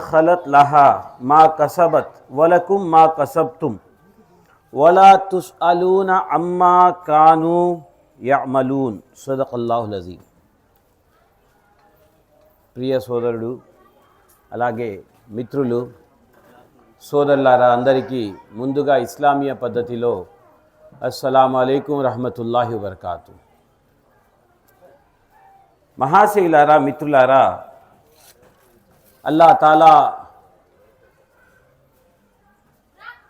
ఖలత్ లహా మా కసబత్ వలకుం మా కసబ్తుం వలా తుస్ అలూన అమ్మా కాను యమలూన్ సదకల్లాహులజీ ప్రియ సోదరుడు అలాగే మిత్రులు సోదరులారా అందరికీ ముందుగా ఇస్లామీయ పద్ధతిలో అస్సలం అయికం రహమతుల్లాహి వబర్కాతు. మహాశైలారా మిత్రులారా అల్లా తాలా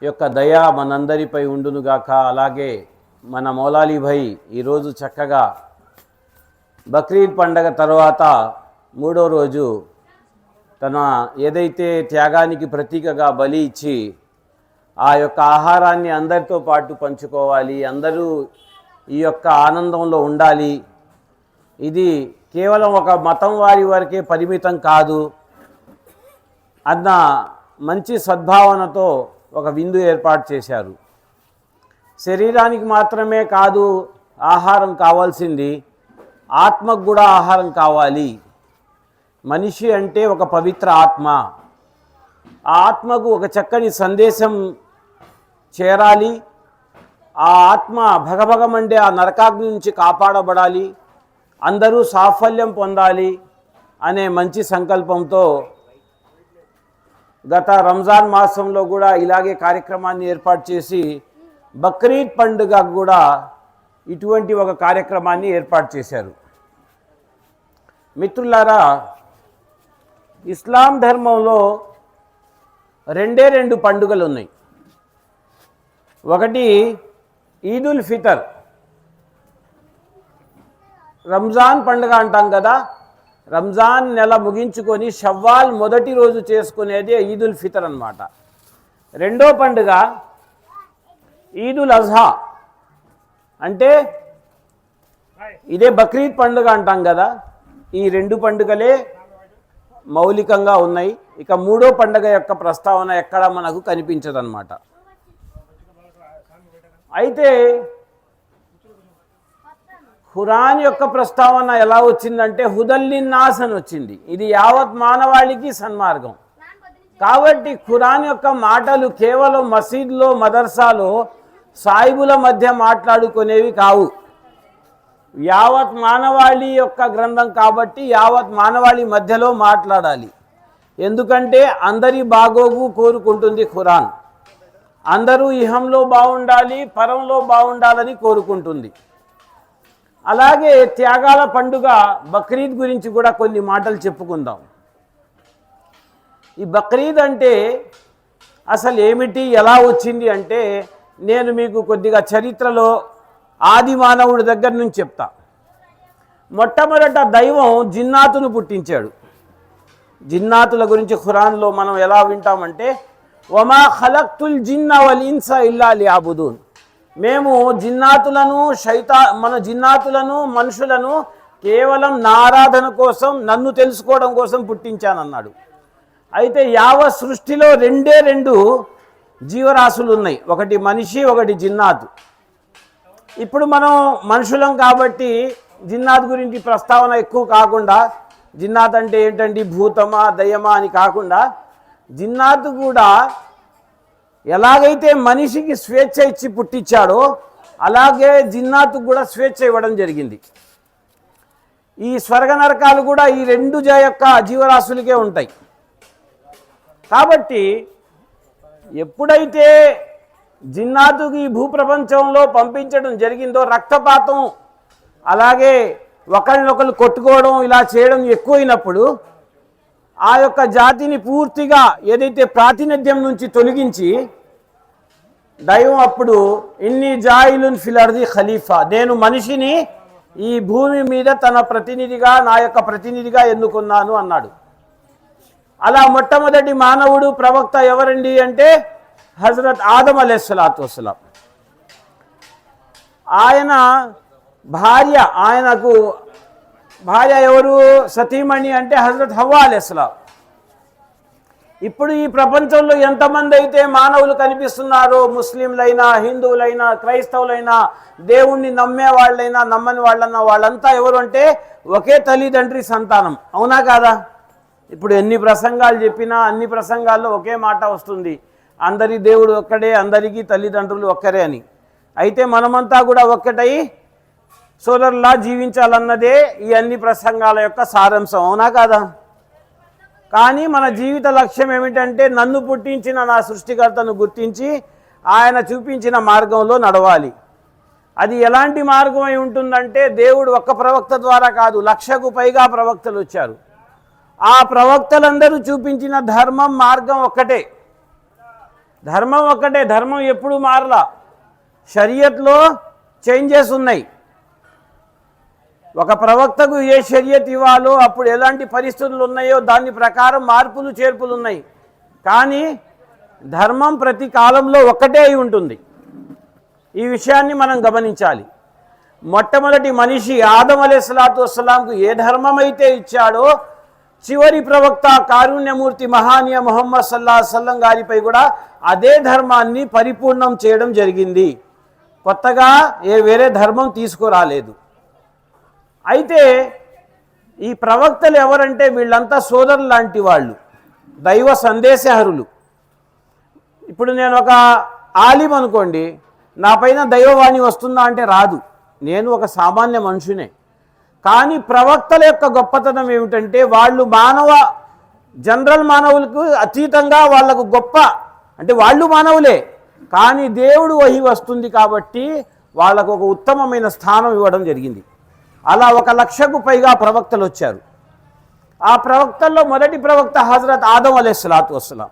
యొక్క దయ మనందరిపై ఉండునుగాక. అలాగే మన మౌలాలీభాయ్ ఈరోజు చక్కగా బక్రీద్ పండగ తర్వాత మూడో రోజు తన ఏదైతే త్యాగానికి ప్రతీకగా బలి ఇచ్చి ఆ యొక్క ఆహారాన్ని అందరితో పాటు పంచుకోవాలి అందరూ ఈ యొక్క ఆనందంలో ఉండాలి. ఇది కేవలం ఒక మతం వారి వరకే పరిమితం కాదు. అన్న మంచి సద్భావనతో ఒక విందు ఏర్పాటు చేశారు. శరీరానికి మాత్రమే కాదు ఆహారం కావాల్సింది ఆత్మకు కూడా ఆహారం కావాలి. మనిషి అంటే ఒక పవిత్ర ఆత్మ. ఆ ఆత్మకు ఒక చక్కని సందేశం చేరాలి. ఆ ఆత్మ భగభగమండే ఆ నరకాగ్ని నుంచి కాపాడబడాలి. అందరూ సాఫల్యం పొందాలి అనే మంచి సంకల్పంతో గత రంజాన్ మాసంలో కూడా ఇలాగే కార్యక్రమాన్ని ఏర్పాటు చేసి బక్రీద్ పండుగ కూడా ఇటువంటి ఒక కార్యక్రమాన్ని ఏర్పాటు చేశారు. మిత్రులారా ఇస్లాం ధర్మంలో రెండే రెండు పండుగలు ఉన్నాయి ఒకటి ఈదుల్ ఫితర్. రంజాన్ పండుగ అంటాం కదా రంజాన్ నెల ముగించుకొని షవ్వాల్ మొదటి రోజు చేసుకునేది ఈదుల్ ఫితర్ అన్నమాట. రెండో పండుగ ఈదుల్ అజహా. అంటే ఇదే బక్రీద్ పండుగ అంటాం కదా ఈ రెండు పండుగలే మౌలికంగా ఉన్నాయి. ఇక మూడో పండుగ యొక్క ప్రస్తావన ఎక్కడ మనకు కనిపించదన్నమాట. అయితే ఖురాన్ యొక్క ప్రస్తావన ఎలా వచ్చిందంటే హుదల్లిన్నాస్ అని వచ్చింది. ఇది యావత్ మానవాళికి సన్మార్గం. కాబట్టి ఖురాన్ యొక్క మాటలు కేవలం మసీద్లో మదర్సాలో సాయిబుల మధ్య మాట్లాడుకునేవి కావు. యావత్ మానవాళి యొక్క గ్రంథం కాబట్టి యావత్ మానవాళి మధ్యలో మాట్లాడాలి. ఎందుకంటే అందరి బాగోగు కోరుకుంటుంది ఖురాన్. అందరూ ఇహంలో బాగుండాలి పరంలో బాగుండాలని కోరుకుంటుంది. అలాగే త్యాగాల పండుగ బక్రీద్ గురించి కూడా కొన్ని మాటలు చెప్పుకుందాం. ఈ బక్రీద్ అంటే అసలు ఏమిటి ఎలా వచ్చింది అంటే నేను మీకు కొద్దిగా చరిత్రలో ఆది మానవుడి దగ్గర నుంచి చెప్తా. మొట్టమొదట దైవం జిన్నాతును పుట్టించాడు. జిన్నాతుల గురించి ఖురాన్లో మనం ఎలా వింటామంటే వమా ఖలక్తుల్ జిన్న వల్ ఇన్స ఇల్లా లియాబుదూన్. మేము జిన్నాతులను శైతా మన జిన్నాతులను మనుషులను కేవలం నా ఆరాధన కోసం నన్ను తెలుసుకోవడం కోసం పుట్టించానన్నాడు. అయితే యావ సృష్టిలో రెండే రెండు జీవరాశులు ఉన్నాయి ఒకటి మనిషి ఒకటి జిన్నాతు. ఇప్పుడు మనం మనుషులం కాబట్టి జిన్నాత్ గురించి ప్రస్తావన ఎక్కువ కాకుండా జిన్నాత్ అంటే ఏంటండి? భూతమా దయ్యమా అని కాకుండా జిన్నాత్ కూడా ఎలాగైతే మనిషికి స్వేచ్ఛ ఇచ్చి పుట్టించాడో అలాగే జిన్నాత్ కూడా స్వేచ్ఛ ఇవ్వడం జరిగింది. ఈ స్వర్గ నరకాలు కూడా ఈ రెండు జ యొక్క జీవరాశులకే ఉంటాయి. కాబట్టి ఎప్పుడైతే జిన్నాతుకి ఈ భూప్రపంచంలో పంపించడం జరిగిందో రక్తపాతం అలాగే ఒకళ్ళనొకళ్ళు కొట్టుకోవడం ఇలా చేయడం ఎక్కువైనప్పుడు ఆ యొక్క జాతిని పూర్తిగా ఏదైతే ప్రాతినిధ్యం నుంచి తొలగించి దైవం అప్పుడు ఇన్ని జాయిలున్ ఫిలర్ది ఖలీఫా నేను మనిషిని ఈ భూమి మీద తన ప్రతినిధిగా నా యొక్క ప్రతినిధిగా ఎన్నుకున్నాను అన్నాడు. అలా మొట్టమొదటి మానవుడు ప్రవక్త ఎవరండి అంటే హజరత్ ఆదం అలెస్సలాతు వసలాం ఆయన భార్య ఆయనకు భార్య ఎవరు? సతీమణి అంటే హజరత్ హవ్వా అలెస్లాం ఇప్పుడు ఈ ప్రపంచంలో ఎంతమంది అయితే మానవులు కనిపిస్తున్నారో ముస్లింలైనా హిందువులైనా క్రైస్తవులైనా దేవుణ్ణి నమ్మే వాళ్ళైనా నమ్మని వాళ్ళన్నా వాళ్ళంతా ఎవరు అంటే ఒకే తల్లిదండ్రి సంతానం. అవునా కాదా? ఇప్పుడు ఎన్ని ప్రసంగాలు చెప్పినా అన్ని ప్రసంగాల్లో ఒకే మాట వస్తుంది. అందరి దేవుడు ఒక్కడే అందరికీ తల్లిదండ్రులు ఒక్కరే అని. అయితే మనమంతా కూడా ఒక్కటై సోదరులా జీవించాలన్నదే ఈ అన్ని ప్రసంగాల యొక్క సారాంశం అవునా కాదా? కానీ మన జీవిత లక్ష్యం ఏమిటంటే నన్ను పుట్టించిన నా సృష్టికర్తను గుర్తించి ఆయన చూపించిన మార్గంలో నడవాలి. అది ఎలాంటి మార్గం అయి ఉంటుందంటే దేవుడు ఒక్క ప్రవక్త ద్వారా కాదు లక్షకు పైగా ప్రవక్తలు వచ్చారు. ఆ ప్రవక్తలందరూ చూపించిన ధర్మం మార్గం ఒక్కటే. ధర్మం ఒక్కటే ధర్మం ఎప్పుడు మారలా. షరియత్లో చేంజెస్ ఉన్నాయి. ఒక ప్రవక్తకు ఏ షరియత్ ఇవ్వాలో అప్పుడు ఎలాంటి పరిస్థితులు ఉన్నాయో దాని ప్రకారం మార్పులు చేర్పులు ఉన్నాయి. కానీ ధర్మం ప్రతి కాలంలో ఒక్కటే అయి ఉంటుంది. ఈ విషయాన్ని మనం గమనించాలి. మొట్టమొదటి మనిషి ఆదం అలైహిస్సలాతు వస్సలాంకు ఏ ధర్మం అయితే ఇచ్చాడో చివరి ప్రవక్త కారుణ్యమూర్తి మహానీయ మొహమ్మద్ సల్లా సల్లం గారిపై కూడా అదే ధర్మాన్ని పరిపూర్ణం చేయడం జరిగింది. కొత్తగా ఏ వేరే ధర్మం తీసుకురాలేదు. అయితే ఈ ప్రవక్తలు ఎవరంటే వీళ్ళంతా సోదరులు లాంటి వాళ్ళు దైవ సందేశహరులు. ఇప్పుడు నేను ఒక ఆలిం అనుకోండి నా పైన దైవవాణి వస్తుందా అంటే రాదు. నేను ఒక సామాన్య మనుషునే. కానీ ప్రవక్తల యొక్క గొప్పతనం ఏమిటంటే వాళ్ళు మానవ జనరల్ మానవులకు అతీతంగా వాళ్ళకు గొప్ప అంటే వాళ్ళు మానవులే. కానీ దేవుడు వహి వస్తుంది కాబట్టి వాళ్ళకు ఒక ఉత్తమమైన స్థానం ఇవ్వడం జరిగింది. అలా ఒక లక్షకు పైగా ప్రవక్తలు వచ్చారు. ఆ ప్రవక్తల్లో మొదటి ప్రవక్త హజరత్ ఆదం అలే సలాతు వసలాం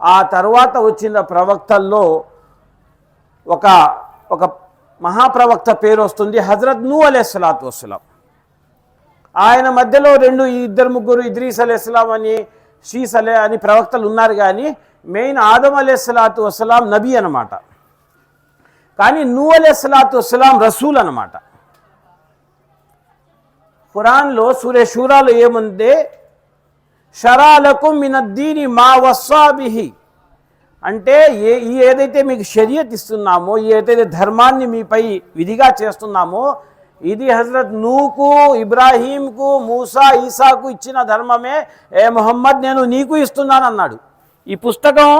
ఆ తర్వాత వచ్చిన ప్రవక్తల్లో ఒక ఒక మహాప్రవక్త పేరు వస్తుంది హజరత్ నూ అలే సలాతు వసలాం ఆయన మధ్యలో రెండు ఇద్దరు ముగ్గురు ఇద్రీస్ అలెస్లాం అని షీస్ అలే అని ప్రవక్తలు ఉన్నారు కానీ మెయిన్ ఆదం అలెస్లాతు వసలాం నబీ అన్నమాట. కానీ నూ అలెస్లాతు వసలాం రసూల్ అనమాట ఖురాన్లో సూర్య షూరాలో ఏముంది? షరాలకు మినద్దీని మా వస్వాబిహి అంటే ఏ ఈ ఏదైతే మీకు షరియత్ ఇస్తున్నామో ఈ ఏదైతే ధర్మాన్ని మీపై విధిగా చేస్తున్నామో ఇది హజరత్ నూకు ఇబ్రాహీంకు మూసా ఈసాకు ఇచ్చిన ధర్మమే ఏ మొహమ్మద్ నేను నీకు ఇస్తున్నాను అన్నాడు ఈ పుస్తకం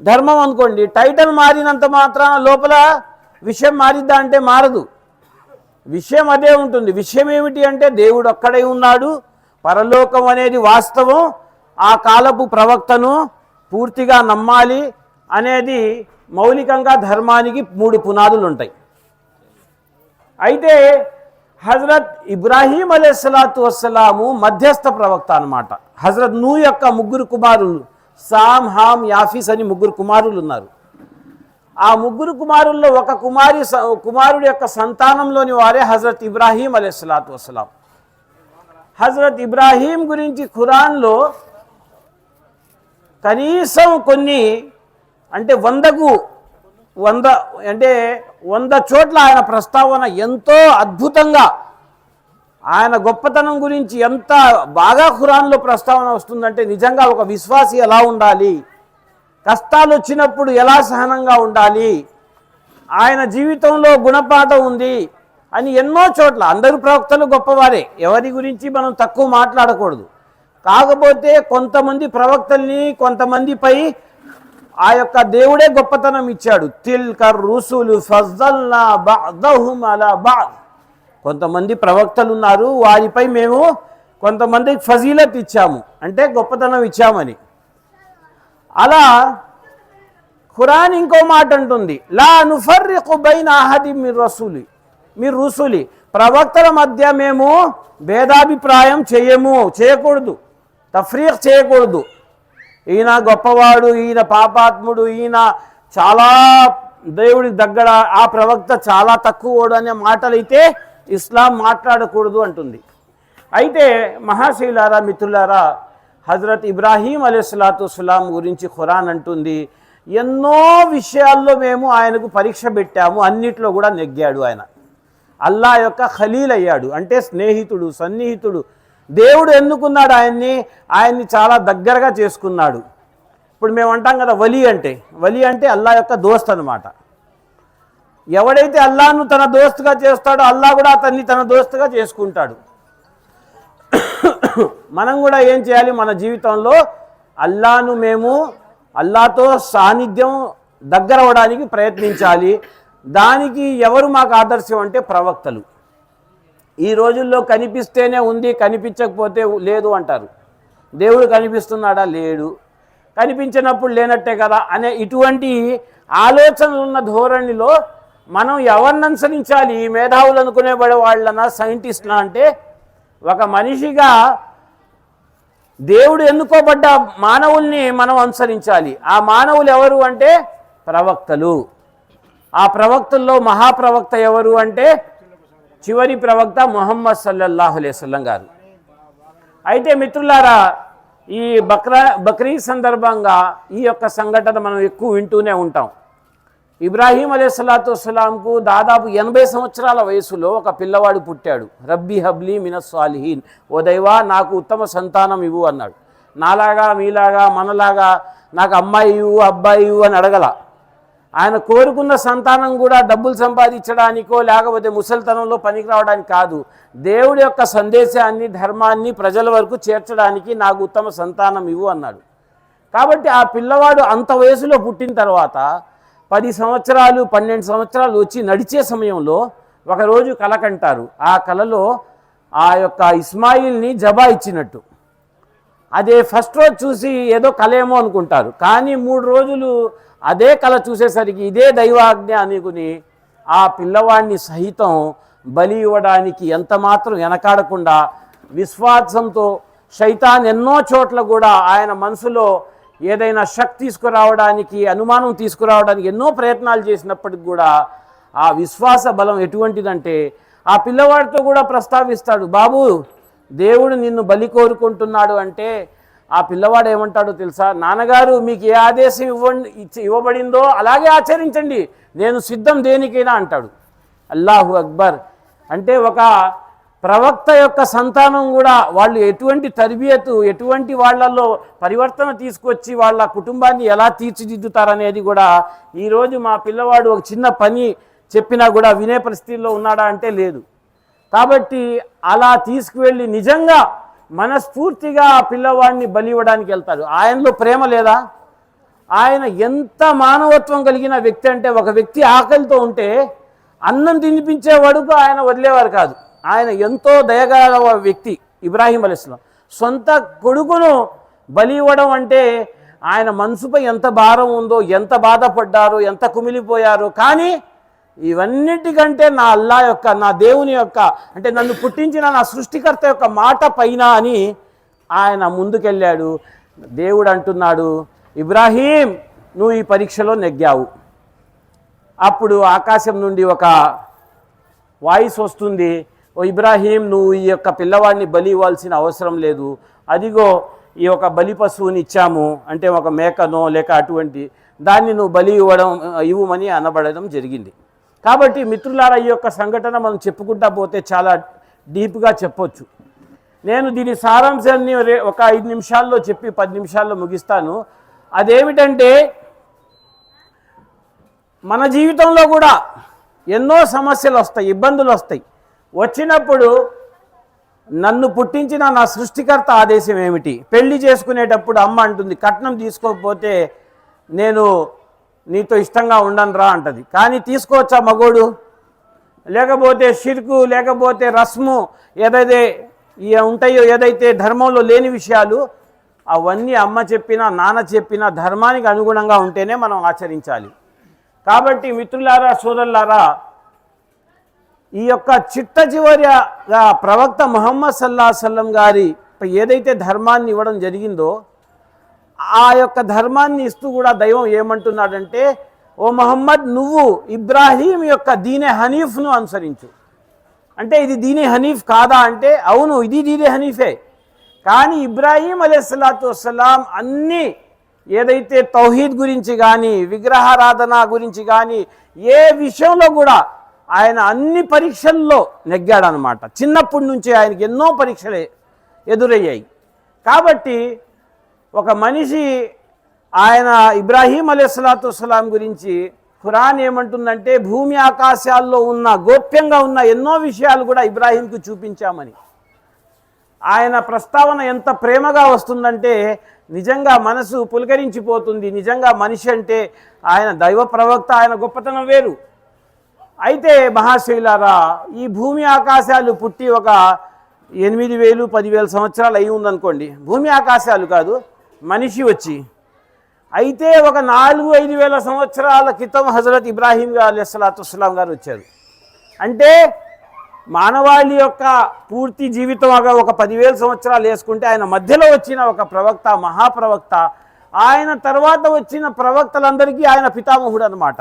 ధర్మం అనుకోండి టైటిల్ మారినంత మాత్రాన లోపల విషయం మారిద్దా అంటే మారదు. విషయం అదే ఉంటుంది. విషయం ఏమిటి అంటే దేవుడు అక్కడే ఉన్నాడు. పరలోకం అనేది వాస్తవం. ఆ కాలపు ప్రవక్తను పూర్తిగా నమ్మాలి అనేది మౌలికంగా ధర్మానికి మూడు పునాదులు ఉంటాయి అయితే హజరత్ ఇబ్రాహీం అలైహిస్సలాతు వస్సలాము మధ్యస్థ ప్రవక్త అనమాట హజరత్ నూ యొక్క ముగ్గురు కుమారులు సామ్ హామ్ యాఫీస్ అని ముగ్గురు కుమారులు ఉన్నారు ఆ ముగ్గురు కుమారుల్లో ఒక కుమారి స- కుమారుడి యొక్క సంతానంలోని వారే హజరత్ ఇబ్రాహీం అలైహిస్సలాతు వసలాం హజరత్ ఇబ్రాహీం గురించి ఖురాన్లో కనీసం కొన్ని అంటే వందకు వంద అంటే వంద చోట్ల ఆయన ప్రస్తావన ఎంతో అద్భుతంగా ఆయన గొప్పతనం గురించి ఎంత బాగా ఖురాన్లో ప్రస్తావన వస్తుందంటే నిజంగా ఒక విశ్వాసి ఎలా ఉండాలి? కష్టాలు వచ్చినప్పుడు ఎలా సహనంగా ఉండాలి? ఆయన జీవితంలో గుణపాఠం ఉంది అని ఎన్నో చోట్ల అందరు ప్రవక్తలు గొప్పవారే. ఎవరి గురించి మనం తక్కువ మాట్లాడకూడదు. కాకపోతే కొంతమంది ప్రవక్తల్ని కొంతమందిపై ఆ యొక్క దేవుడే గొప్పతనం ఇచ్చాడు. తిల్కర్ రుసులు కొంతమంది ప్రవక్తలు ఉన్నారు వారిపై మేము కొంతమందికి ఫజీలత్ ఇచ్చాము. అంటే గొప్పతనం ఇచ్చామని. అలా ఖురాన్ ఇంకో మాట అంటుంది. లా నుఫర్రికు బైన అహది మీ రసూలి మీరు రుసులి. ప్రవక్తల మధ్య మేము భేదాభిప్రాయం చేయము చేయకూడదు. తఫ్రీక్ చేయకూడదు. ఈయన గొప్పవాడు ఈయన పాపాత్ముడు ఈయన చాలా దేవుడి దగ్గర ఆ ప్రవక్త చాలా తక్కువవాడు అనే మాటలైతే ఇస్లాం మాట్లాడకూడదు అంటుంది. అయితే మహాశైలారా మిత్రులారా హజరత్ ఇబ్రాహీం అలీస్లాతు సులాం గురించి ఖురాన్ అంటుంది ఎన్నో విషయాల్లో మేము ఆయనకు పరీక్ష పెట్టాము అన్నిట్లో కూడా నెగ్గాడు ఆయన. అల్లా యొక్క ఖలీల్ అయ్యాడు అంటే స్నేహితుడు సన్నిహితుడు. దేవుడు ఎన్నుకున్నాడు ఆయన్ని? ఆయన్ని చాలా దగ్గరగా చేసుకున్నాడు. ఇప్పుడు మేము అంటాం కదా వలి అంటే వలి అంటే అల్లా యొక్క దోస్త్ అనమాట ఎవడైతే అల్లాను తన దోస్తుగా చేస్తాడో అల్లా కూడా అతన్ని తన దోస్తుగా చేసుకుంటాడు. మనం కూడా ఏం చేయాలి? మన జీవితంలో అల్లాను మేము అల్లాతో సాన్నిధ్యం దగ్గర అవడానికి ప్రయత్నించాలి. దానికి ఎవరు మాకు ఆదర్శం అంటే ప్రవక్తలు. ఈ రోజుల్లో కనిపిస్తేనే ఉంది కనిపించకపోతే లేదు అంటారు. దేవుడు కనిపిస్తున్నాడా? లేడు. కనిపించినప్పుడు లేనట్టే కదా అనే ఇటువంటి ఆలోచనలు ఉన్న ధోరణిలో మనం ఎవరిని అనుసరించాలి? ఈ మేధావులు అనుకునేబడే వాళ్ళనా? సైంటిస్ట్నా అంటే ఒక మనిషిగా దేవుడు ఎన్నుకోబడ్డ మానవుల్ని మనం అనుసరించాలి. ఆ మానవులు ఎవరు అంటే ప్రవక్తలు. ఆ ప్రవక్తల్లో మహాప్రవక్త ఎవరు అంటే చివరి ప్రవక్త మొహమ్మద్ సల్లల్లాహు అలైవల్లం గారు. అయితే మిత్రులారా ఈ బక్రా బక్రీద్ సందర్భంగా ఈ యొక్క సంఘటన మనం ఎక్కువ వింటూనే ఉంటాం. ఇబ్రాహీం అలైహిస్సలాతు వస్సలాంకు దాదాపు ఎనభై సంవత్సరాల వయసులో ఒక పిల్లవాడు పుట్టాడు. రబ్బీ హబ్లీ మినస్వాలిహీన్ ఓ దైవా నాకు ఉత్తమ సంతానం ఇవ్వు అన్నాడు. నాలాగా మీలాగా మనలాగా నాకు అమ్మాయి ఇవ్వు అబ్బాయి ఇవ్వు అని అడగల. ఆయన కోరుకున్న సంతానం కూడా డబ్బులు సంపాదించడానికో లేకపోతే ముసలితనంలో పనికి రావడానికి కాదు. దేవుడి యొక్క సందేశాన్ని ధర్మాన్ని ప్రజల వరకు చేర్చడానికి నాకు ఉత్తమ సంతానం ఇవ్వు అన్నాడు. కాబట్టి ఆ పిల్లవాడు అంత వయసులో పుట్టిన తర్వాత పది సంవత్సరాలు పన్నెండు సంవత్సరాలు వచ్చి నడిచే సమయంలో ఒకరోజు కల కంటారు. ఆ కలలో ఆ యొక్క ఇస్మాయిల్ని జబా ఇచ్చినట్టు. అదే ఫస్ట్ రోజు చూసి ఏదో కలేమో అనుకుంటారు. కానీ మూడు రోజులు అదే కళ చూసేసరికి ఇదే దైవాజ్ఞ అనుకుని ఆ పిల్లవాడిని సహితం బలి ఇవ్వడానికి ఎంత మాత్రం వెనకాడకుండా విశ్వాసంతో శైతాన్ ఎన్నో చోట్ల కూడా ఆయన మనసులో ఏదైనా శక్తి తీసుకురావడానికి అనుమానం తీసుకురావడానికి ఎన్నో ప్రయత్నాలు చేసినప్పటికి కూడా ఆ విశ్వాస బలం ఎటువంటిదంటే ఆ పిల్లవాడితో కూడా ప్రస్తావిస్తాడు బాబు దేవుడు నిన్ను బలి కోరుకుంటున్నాడు అంటే ఆ పిల్లవాడు ఏమంటాడో తెలుసా? నాన్నగారు మీకు ఏ ఆదేశం ఇవ్వండి ఇచ్చి ఇవ్వబడిందో అలాగే ఆచరించండి నేను సిద్ధం దేనికైనా అంటాడు. అల్లాహు అక్బర్ అంటే ఒక ప్రవక్త యొక్క సంతానం కూడా వాళ్ళు ఎటువంటి తరబియతు ఎటువంటి వాళ్ళల్లో పరివర్తన తీసుకొచ్చి వాళ్ళ కుటుంబాన్ని ఎలా తీర్చిదిద్దుతారనేది కూడా ఈరోజు మా పిల్లవాడు ఒక చిన్న పని చెప్పినా కూడా వినే పరిస్థితిలో ఉన్నాడా అంటే లేదు. కాబట్టి అలా తీసుకువెళ్ళి నిజంగా మనస్ఫూర్తిగా ఆ పిల్లవాడిని బలి ఇవ్వడానికి వెళ్తాడు. ఆయనలో ప్రేమ లేదా? ఆయన ఎంత మానవత్వం కలిగిన వ్యక్తి అంటే ఒక వ్యక్తి ఆకలితో ఉంటే అన్నం తినిపించే వరకు ఆయన వదిలేవారు కాదు. ఆయన ఎంతో దయగల వ్యక్తి ఇబ్రాహీం అలీస్లాం సొంత కొడుకును బలి ఇవ్వడం అంటే ఆయన మనసుపై ఎంత భారం ఉందో ఎంత బాధపడ్డారో ఎంత కుమిలిపోయారో. కానీ ఇవన్నిటికంటే నా అల్లా యొక్క నా దేవుని యొక్క అంటే నన్ను పుట్టించిన నా సృష్టికర్త యొక్క మాట పైన అని ఆయన ముందుకెళ్ళాడు. దేవుడు అంటున్నాడు ఇబ్రాహీం నువ్వు ఈ పరీక్షలో నెగ్గావు. అప్పుడు ఆకాశం నుండి ఒక వాయిస్ వస్తుంది ఓ ఇబ్రాహీం నువ్వు ఈ యొక్క పిల్లవాడిని బలి ఇవ్వాల్సిన అవసరం లేదు. అదిగో ఈ యొక్క బలి పశువుని ఇచ్చాము అంటే ఒక మేకనో లేక అటువంటి దాన్ని నువ్వు బలి ఇవ్వడం ఇవ్వమని అనబడడం జరిగింది. కాబట్టి మిత్రులారా ఈ యొక్క సంఘటన మనం చెప్పుకుంటా పోతే చాలా డీప్గా చెప్పొచ్చు. నేను దీని సారాంశాన్ని రే- ఒక ఐదు నిమిషాల్లో చెప్పి పది నిమిషాల్లో ముగిస్తాను. అదేమిటంటే మన జీవితంలో కూడా ఎన్నో సమస్యలు వస్తాయి ఇబ్బందులు వస్తాయి. వచ్చినప్పుడు నన్ను పుట్టించిన నా సృష్టికర్త ఆదేశం ఏమిటి? పెళ్ళి చేసుకునేటప్పుడు అమ్మ అంటుంది కట్నం తీసుకోకపోతే నేను నీతో ఇష్టంగా ఉండను రా అంటది. కానీ తీసుకోవచ్చా మగోడు? లేకపోతే షిర్కు లేకపోతే రస్ము ఏదైతే ఉంటాయో ఏదైతే ధర్మంలో లేని విషయాలు అవన్నీ అమ్మ చెప్పినా నాన్న చెప్పినా ధర్మానికి అనుగుణంగా ఉంటేనే మనం ఆచరించాలి. కాబట్టి మిత్రులారా సోదరులారా ఈ యొక్క చిట్ట చివరిగా ప్రవక్త ముహమ్మద్ సల్లా సల్లం గారి ఏదైతే ధర్మాన్ని ఇవ్వడం జరిగిందో ఆ యొక్క ధర్మాన్ని ఇస్తూ కూడా దైవం ఏమంటున్నాడంటే ఓ మహమ్మద్ నువ్వు ఇబ్రాహీం యొక్క దీనే హనీఫ్ను అనుసరించు. అంటే ఇది దీని హనీఫ్ కాదా అంటే అవును ఇది దీని హనీఫే. కానీ ఇబ్రాహీం అలైహిస్సలాతు వస్సలాం అన్నీ ఏదైతే తౌహీద్ గురించి కానీ విగ్రహారాధన గురించి కానీ ఏ విషయంలో కూడా ఆయన అన్ని పరీక్షల్లో నెగ్గాడనమాట. చిన్నప్పటి నుంచి ఆయనకి ఎన్నో పరీక్షలే ఎదురయ్యాయి. కాబట్టి ఒక మనిషి ఆయన ఇబ్రాహీం అలైహిస్సలాతు వస్సలాం గురించి ఖురాన్ ఏమంటుందంటే భూమి ఆకాశాల్లో ఉన్న గోప్యంగా ఉన్న ఎన్నో విషయాలు కూడా ఇబ్రాహీంకు చూపించామని. ఆయన ప్రస్తావన ఎంత ప్రేమగా వస్తుందంటే నిజంగా మనసు పులకరించిపోతుంది. నిజంగా మనిషి అంటే ఆయన దైవ ప్రవక్త ఆయన గొప్పతనం వేరు. అయితే మహాశైలారా ఈ భూమి ఆకాశాలు పుట్టి ఒక ఎనిమిది వేలు పదివేల సంవత్సరాలు అయి ఉందనుకోండి. భూమి ఆకాశాలు కాదు మనిషి వచ్చి. అయితే ఒక నాలుగు ఐదు వేల సంవత్సరాల క్రితం హజరత్ ఇబ్రాహీం గారు అలెస్లాతుస్లాం గారు వచ్చారు. అంటే మానవాళి యొక్క పూర్తి జీవితం ఒక పదివేల సంవత్సరాలు వేసుకుంటే ఆయన మధ్యలో వచ్చిన ఒక ప్రవక్త మహాప్రవక్త ఆయన తర్వాత వచ్చిన ప్రవక్తలందరికీ ఆయన పితామహుడు అనమాట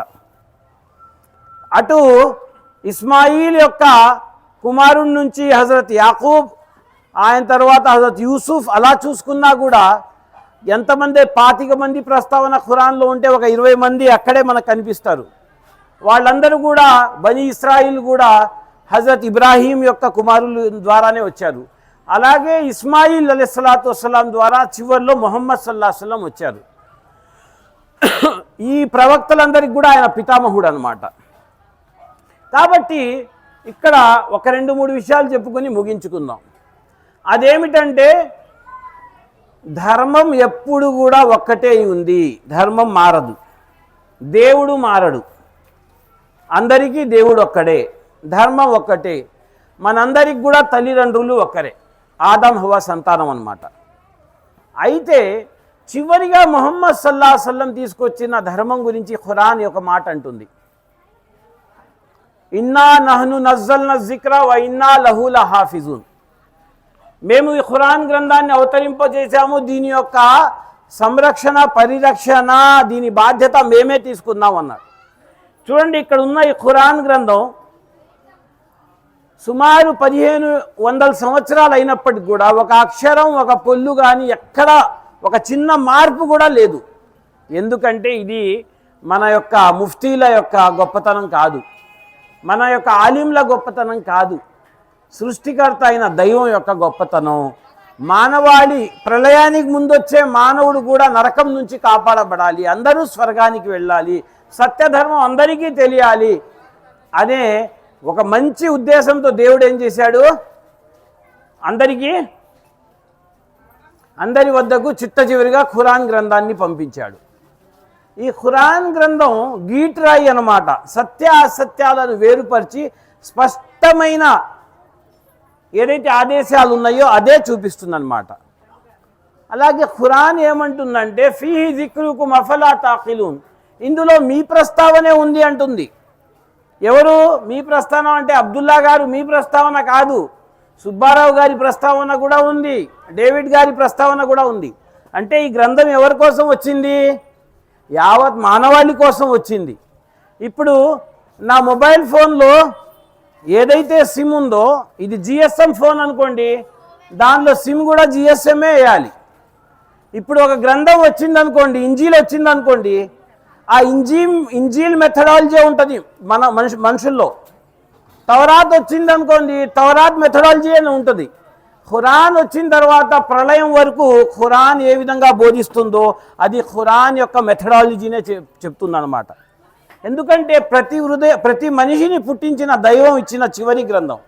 అటు ఇస్మాయిల్ యొక్క కుమారుడి నుంచి హజరత్ యాకూబ్ ఆయన తర్వాత హజరత్ యూసుఫ్ అలా చూసుకున్నా కూడా ఎంతమంది పాతిక మంది ప్రస్తావన ఖురాన్లో ఉంటే ఒక ఇరవై మంది అక్కడే మనకు కనిపిస్తారు. వాళ్ళందరూ కూడా బని ఇస్రాయిల్ కూడా హజరత్ ఇబ్రాహీం యొక్క కుమారుల ద్వారానే వచ్చారు. అలాగే ఇస్మాయిల్ అలీస్లాతు వసలాం ద్వారా చివరిలో మొహమ్మద్ సల్లా వసలం వచ్చారు. ఈ ప్రవక్తలందరికీ కూడా ఆయన పితామహుడు అనమాట కాబట్టి ఇక్కడ ఒక రెండు మూడు విషయాలు చెప్పుకొని ముగించుకుందాం. అదేమిటంటే ధర్మం ఎప్పుడు కూడా ఒక్కటే ఉంది. ధర్మం మారదు. దేవుడు మారడు. అందరికీ దేవుడు ఒక్కడే. ధర్మం ఒక్కటే. మనందరికి కూడా తల్లిదండ్రులు ఒక్కరే. ఆదం హువా సంతానం అన్నమాట. అయితే చివరిగా మొహమ్మద్ సల్లా సల్లం తీసుకొచ్చిన ధర్మం గురించి ఖురాన్ ఒక మాట అంటుంది. ఇన్నా నహను నజ్జల్న జిక్ర వ ఇన్నా లహుల హాఫిజున్. మేము ఈ ఖురాన్ గ్రంథాన్ని అవతరింపజేశాము. దీని యొక్క సంరక్షణ పరిరక్షణ దీని బాధ్యత మేమే తీసుకుందాం అన్నారు. చూడండి ఇక్కడ ఉన్న ఈ ఖురాన్ గ్రంథం సుమారు పదిహేను వందల సంవత్సరాలు అయినప్పటికి కూడా ఒక అక్షరం ఒక పొల్లు కానీ ఎక్కడ ఒక చిన్న మార్పు కూడా లేదు. ఎందుకంటే ఇది మన యొక్క ముఫ్తీల యొక్క గొప్పతనం కాదు. మన యొక్క ఆలింల గొప్పతనం కాదు. సృష్టికర్త అయిన దైవం యొక్క గొప్పతనం. మానవాళి ప్రళయానికి ముందొచ్చే మానవుడు కూడా నరకం నుంచి కాపాడబడాలి. అందరూ స్వర్గానికి వెళ్ళాలి. సత్యధర్మం అందరికీ తెలియాలి అనే ఒక మంచి ఉద్దేశంతో దేవుడు ఏం చేశాడు? అందరికీ అందరి వద్దకు చిట్ట చివరిగా ఖురాన్ గ్రంథాన్ని పంపించాడు. ఈ ఖురాన్ గ్రంథం గీట్రాయి అన్నమాట. సత్య అసత్యాలను వేరుపరిచి స్పష్టమైన ఏదైతే ఆదేశాలు ఉన్నాయో అదే చూపిస్తుందన్నమాట. అలాగే ఖురాన్ ఏమంటుందంటే ఫీహి జిక్రుకు మఫలా తాకిలూన్ ఇందులో మీ ప్రస్తావనే ఉంది అంటుంది. ఎవరు? మీ ప్రస్తావన అంటే అబ్దుల్లా గారు మీ ప్రస్తావన కాదు. సుబ్బారావు గారి ప్రస్తావన కూడా ఉంది. డేవిడ్ గారి ప్రస్తావన కూడా ఉంది. అంటే ఈ గ్రంథం ఎవరి కోసం వచ్చింది? యావత్ మానవాళి కోసం వచ్చింది. ఇప్పుడు నా మొబైల్ ఫోన్లో ఏదైతే సిమ్ ఉందో ఇది జిఎస్ఎం ఫోన్ అనుకోండి దానిలో సిమ్ కూడా జిఎస్ఎంఏ వేయాలి. ఇప్పుడు ఒక గ్రంథం వచ్చింది అనుకోండి ఇంజీల్ వచ్చింది అనుకోండి ఆ ఇంజీ ఇంజీల్ మెథడాలజీ ఉంటుంది మన మనిషి మనుషుల్లో. తవరాత్ వచ్చింది అనుకోండి తవరాత్ మెథడాలజీ అని ఉంటుంది. ఖురాన్ వచ్చిన తర్వాత ప్రళయం వరకు ఖురాన్ ఏ విధంగా బోధిస్తుందో అది ఖురాన్ యొక్క మెథడాలజీనే చెప్ ఎందుకంటే ప్రతి హృదయ ప్రతి మనిషిని పుట్టించిన దైవం ఇచ్చిన చివరి గ్రంథం.